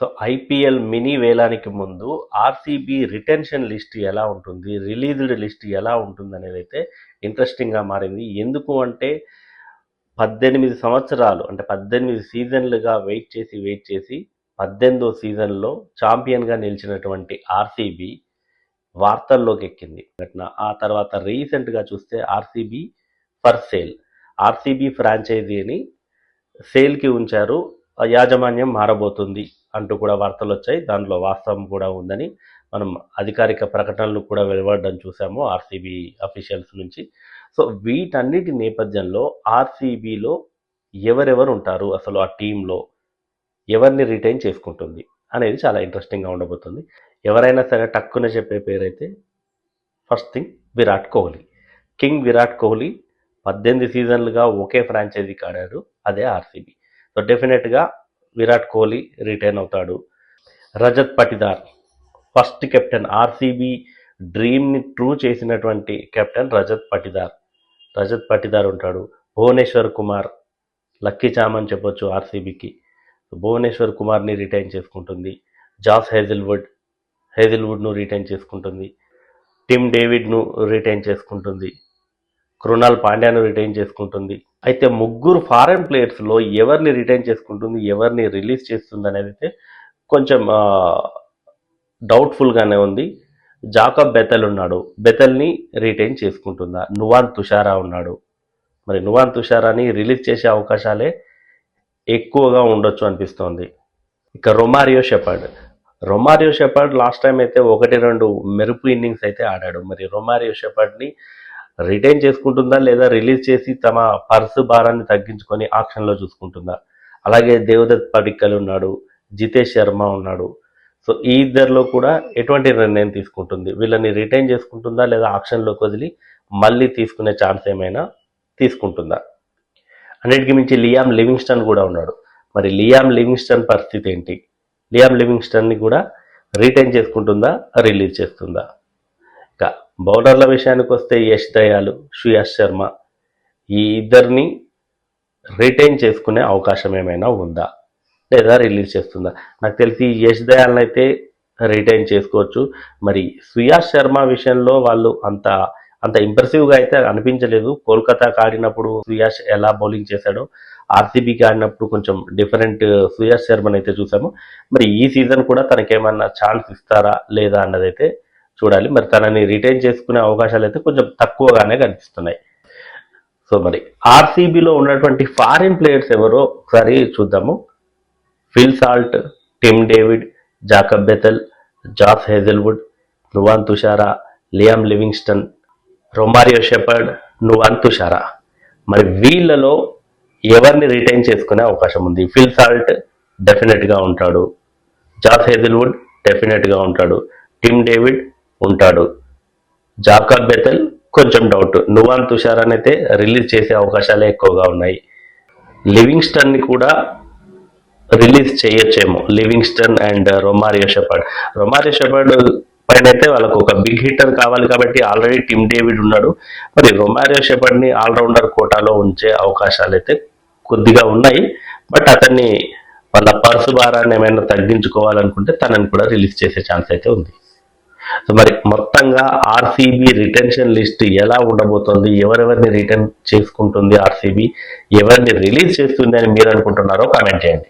So IPL mini వేలానికి ముందు RCB retention list ఎలా ఉంటుంది రిలీజ్డ్ లిస్ట్ ఎలా ఉంటుంది అనేది అయితే ఇంట్రెస్టింగ్గా మారింది. ఎందుకు అంటే పద్దెనిమిది సంవత్సరాలు అంటే పద్దెనిమిది సీజన్లుగా వెయిట్ చేసి వెయిట్ చేసి పద్దెనిమిదో సీజన్లో ఛాంపియన్గా నిలిచినటువంటి ఆర్సీబీ వార్తల్లోకి ఎక్కింది. ఘటన. ఆ తర్వాత రీసెంట్గా చూస్తే ఆర్సీబీ ఫర్ సేల్. ఆర్సీబీ ఫ్రాంచైజీని సేల్కి ఉంచారు. యాజమాన్యం మారబోతుంది. అంటూ కూడా వార్తలు వచ్చాయి. దానిలో వాస్తవం కూడా ఉందని మనం అధికారిక ప్రకటనలు కూడా వెలువడడం చూసాము ఆర్సీబీ అఫీషియల్స్ నుంచి. సో వీటన్నిటి నేపథ్యంలో ఆర్సీబీలో ఎవరెవరు ఉంటారు? అసలు ఆ టీంలో ఎవరిని రిటైన్ చేసుకుంటుంది? అనేది చాలా ఇంట్రెస్టింగ్గా ఉండబోతుంది. ఎవరైనా సరే టక్కున చెప్పే పేరైతే first thing Virat Kohli. King Virat Kohli పద్దెనిమిది సీజన్లుగా ఒకే ఫ్రాంచైజీకి ఆడాడు. అదే ఆర్సీబీ. సో డెఫినెట్గా విరాట్ కోహ్లీ రిటైన్ అవుతాడు. Rajat Patidar first captain RCB డ్రీమ్ని true చేసినటువంటి కెప్టెన్ రజత్ పటిదార్. రజత్ పటిదార్ ఉంటాడు. భువనేశ్వర్ కుమార్ లక్కీ చామ్ అని చెప్పొచ్చు ఆర్సీబీకి భువనేశ్వర్ కుమార్ని రిటైన్ చేసుకుంటుంది. జాస్ హేజిల్వుడ్ హేజిల్వుడ్ను రిటైన్ చేసుకుంటుంది. టిమ్ డేవిడ్ను రిటైన్ చేసుకుంటుంది. కృణాల్ పాండ్యాను రిటైన్ చేసుకుంటుంది. అయితే ముగ్గురు ఫారెన్ ప్లేయర్స్లో ఎవరిని రిటైన్ చేసుకుంటుంది ఎవరిని రిలీజ్ చేస్తుంది అనేది అయితే కొంచెం డౌట్ఫుల్గానే ఉంది. జాకబ్ బెతల్ ఉన్నాడు. బెతల్ని రిటైన్ చేసుకుంటుందా? నువాన్ తుషారా ఉన్నాడు. మరి నువాన్ తుషారాని రిలీజ్ చేసే అవకాశాలే ఎక్కువగా ఉండొచ్చు అనిపిస్తోంది. ఇక Romario Shepherd. Romario Shepherd last time అయితే ఒకటి రెండు మెరుపు ఇన్నింగ్స్ అయితే ఆడాడు. మరి రొమారియో షెపర్డ్ని రిటైన్ చేసుకుంటుందా లేదా రిలీజ్ చేసి తమ పర్సు భారాన్ని తగ్గించుకొని ఆక్షన్లో చూసుకుంటుందా? అలాగే దేవదత్ పడిక్కల్ ఉన్నాడు జితేష్ శర్మ ఉన్నాడు. సో ఈ ఇద్దరిలో కూడా ఎటువంటి నిర్ణయం తీసుకుంటుంది? వీళ్ళని రిటైన్ చేసుకుంటుందా లేదా ఆక్షన్లోకి వదిలి మళ్ళీ తీసుకునే ఛాన్స్ ఏమైనా తీసుకుంటుందా? అన్నిటికీ మించి లియామ్ లివింగ్స్టన్ కూడా ఉన్నాడు. మరి లియామ్ లివింగ్స్టన్ పరిస్థితి ఏంటి? లియామ్ లివింగ్స్టన్ని కూడా రిటైన్ చేసుకుంటుందా రిలీజ్ చేస్తుందా? బౌలర్ల విషయానికి వస్తే యష్ దయాలు సుయాష్ శర్మ ఈ ఇద్దరిని రిటైన్ చేసుకునే అవకాశం ఏమైనా ఉందా? లేదా రిలీజ్ చేస్తుందా? నాకు తెలిసి యష్ దయాల్ని అయితే రిటైన్ చేసుకోవచ్చు. మరి సుయాష్ శర్మ విషయంలో వాళ్ళు అంత అంత ఇంప్రెసివ్గా అయితే అనిపించలేదు. కోల్కతాకి ఆడినప్పుడు సుయాష్ ఎలా బౌలింగ్ చేశాడో ఆర్సీబీకి ఆడినప్పుడు కొంచెం డిఫరెంట్ సుయాష్ శర్మని అయితే చూసాము. మరి ఈ సీజన్ కూడా తనకేమన్నా ఛాన్స్ ఇస్తారా లేదా అన్నదైతే చూడాలి. మరి తనని రిటైన్ చేసుకునే అవకాశాలు అయితే కొంచెం తక్కువగానే కనిపిస్తున్నాయి. సో మరి ఆర్సీబీలో ఉన్నటువంటి ఫారిన్ ప్లేయర్స్ ఎవరో ఒకసారి చూద్దాము. Phil Salt Tim David Jacob Bethell Josh Hazlewood Nuwan Thushara Liam Livingstone Romario Shepherd Nuwan Thushara మరి వీళ్ళలో ఎవరిని రిటైన్ చేసుకునే అవకాశం ఉంది? ఫిల్ సాల్ట్ డెఫినెట్గా ఉంటాడు. జాస్ హేజిల్వుడ్ డెఫినెట్గా ఉంటాడు. టిమ్ డేవిడ్ ఉంటాడు. జాకబ్ బెతల్ కొంచెం డౌట్ నువాన్ తుషార్ అయితే రిలీజ్ చేసే అవకాశాలే ఎక్కువగా ఉన్నాయి. లివింగ్స్టన్ని కూడా release చేయొచ్చేమో. Livingstone and Romario Shepherd Romario Shepherd పైన అయితే వాళ్ళకు ఒక బిగ్ హిట్టర్ కావాలి కాబట్టి ఆల్రెడీ టిమ్ డేవిడ్ ఉన్నాడు. మరి రొమారియో షెపర్డ్ని ఆల్రౌండర్ కోటాలో ఉంచే అవకాశాలు అయితే కొద్దిగా ఉన్నాయి. బట్ అతన్ని వాళ్ళ పర్సు భారాన్ని ఏమైనా తగ్గించుకోవాలనుకుంటే తనని కూడా రిలీజ్ చేసే ఛాన్స్ అయితే ఉంది. సో మరి మొత్తంగా ఆర్సీబీ రిటెన్షన్ లిస్ట్ ఎలా ఉండబోతోంది? ఎవరెవరిని రిటర్న్ చేసుకుంటుంది ఆర్సీబీ? ఎవరిని రిలీజ్ చేస్తుంది అని మీరు అనుకుంటున్నారో కామెంట్ చేయండి.